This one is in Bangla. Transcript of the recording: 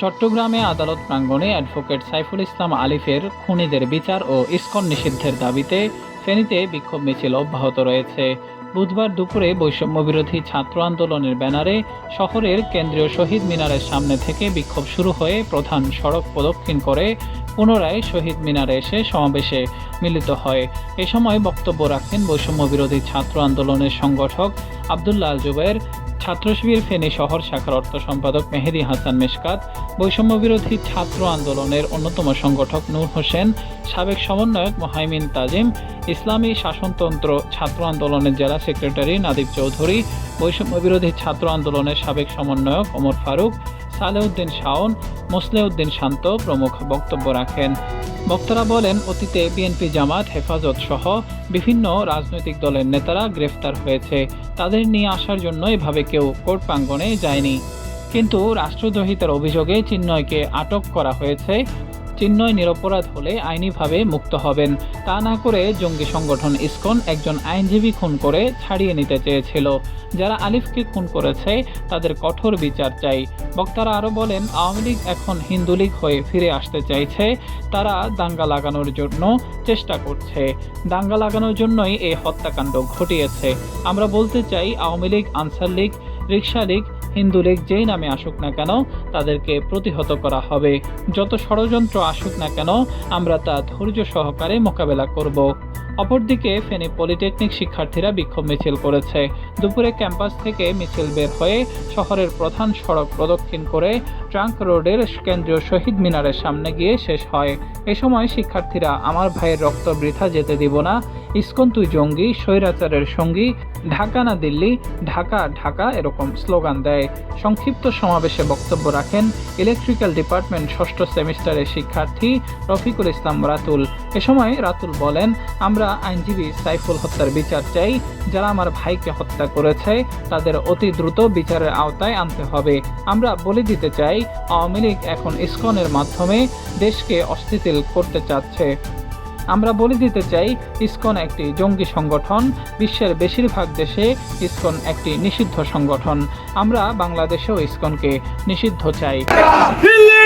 চট্টগ্রামে আদালত প্রাঙ্গণে অ্যাডভোকেট সাইফুল ইসলাম আলিফের খুনিদের বিচার ও ইস্কন নিষিদ্ধের দাবিতে ফেনীতে বিক্ষোভ মিছিল অব্যাহত রয়েছে। বুধবার দুপুরে বৈষম্য বিরোধী ছাত্র আন্দোলনের ব্যানারে শহরের কেন্দ্রীয় শহীদ মিনারের সামনে থেকে বিক্ষোভ শুরু হয়ে প্রধান সড়ক প্রদক্ষিণ করে পুনরায় শহীদ মিনারে এসে সমাবেশে মিলিত হয়। এ সময় বক্তব্য রাখেন বৈষম্য বিরোধী ছাত্র আন্দোলনের সংগঠক আবদুল্লাহ আল জুবাইর ছাত্র শিবির ফেনী শহর শাখার অর্থ সম্পাদক মেহেদি হাসান মেশকাত, বৈষম্য বিরোধী ছাত্র আন্দোলনের অন্যতম সংগঠক নূর হোসেন, সাবেক সমন্বয়ক মোহাইমিন তাজিম, ইসলামী শাসনতন্ত্র ছাত্র আন্দোলনের জেলা সেক্রেটারি নাদিব চৌধুরী, বৈষম্য বিরোধী ছাত্র আন্দোলনের সাবেক সমন্বয়ক ওমর ফারুক সালেউদ্দিন শাওন, মোসলেউদ্দিন শান্ত প্রমুখ বক্তব্য রাখেন। বক্তারা বলেন, অতীতে বিএনপি জামাত, হেফাজত সহ বিভিন্ন রাজনৈতিক দলের নেতারা গ্রেফতার হয়েছে। তাদের নিয়ে আসার জন্য এভাবে কেউ কোর্ট প্রাঙ্গণে যায়নি। কিন্তু রাষ্ট্রদ্রোহিতার অভিযোগে চিন্ময়কে আটক করা হয়েছে চিন্ময় নিরপরাধ হলে আইনিভাবে মুক্ত হবেন। তা না করে জঙ্গি সংগঠন ইসকন একজন আইনজীবী খুন করে ছাড়িয়ে নিতে চেয়েছিল। যারা আলিফকে খুন করেছে, তাদের কঠোর বিচার চাই। বক্তারা আরও বলেন, আওয়ামী লীগ এখন হিন্দু লীগ হয়ে ফিরে আসতে চাইছে। তারা দাঙ্গা লাগানোর জন্য চেষ্টা করছে। দাঙ্গা লাগানোর জন্যই এই হত্যাকাণ্ড ঘটিয়েছে। আমরা বলতে চাই, Awami league, Ansar league rickshaw league Hindu league যেই নামে আসুক না কেন, তাদেরকে প্রতিহত করা হবে। যত ষড়যন্ত্র আসুক না কেন, আমরা তা ধৈর্য সহকারে মোকাবেলা করব। অপরদিকে, ফেনী পলিটেকনিক শিক্ষার্থীরা বিক্ষোভ মিছিল করেছে। দুপুরে ক্যাম্পাস থেকে মিছিল বের হয়ে শহরের প্রধান সড়ক প্রদক্ষিণ করে ট্রাঙ্ক রোডের কেন্দ্রীয় শহীদ মিনারের সামনে গিয়ে শেষ হয়। এ সময় শিক্ষার্থীরা, আমার ভাইয়ের রক্ত বৃথা যেতে দিব না। ইসকন তুই জঙ্গি, স্বৈরাচারের সঙ্গী ঢাকা না দিল্লি, ঢাকা ঢাকা এরকম স্লোগান দেয়। সংক্ষিপ্ত সমাবেশে বক্তব্য রাখেন ইলেকট্রিক্যাল ডিপার্টমেন্ট ষষ্ঠ সেমিস্টারের শিক্ষার্থী রফিকুল ইসলাম রাতুল। এ সময় রাতুল বলেন, আমরা আইনজীবী সাইফুল হত্যার বিচার চাই। যারা আমার ভাইকে হত্যা করেছে, তাদের অতি দ্রুত বিচারের আওতায় আনতে হবে। আমরা বলে দিতে চাই, আওয়ামী লীগ এখন ইসকনের মাধ্যমে দেশকে অস্থিতিল করতে চাচ্ছে। আমরা বলে দিতে চাই ইসকন একটি জঙ্গি সংগঠন বিশ্বের বেশিরভাগ দেশে ইসকন একটি নিষিদ্ধ সংগঠন। আমরা বাংলাদেশেও ইসকনকে নিষিদ্ধ চাই। দিল্লি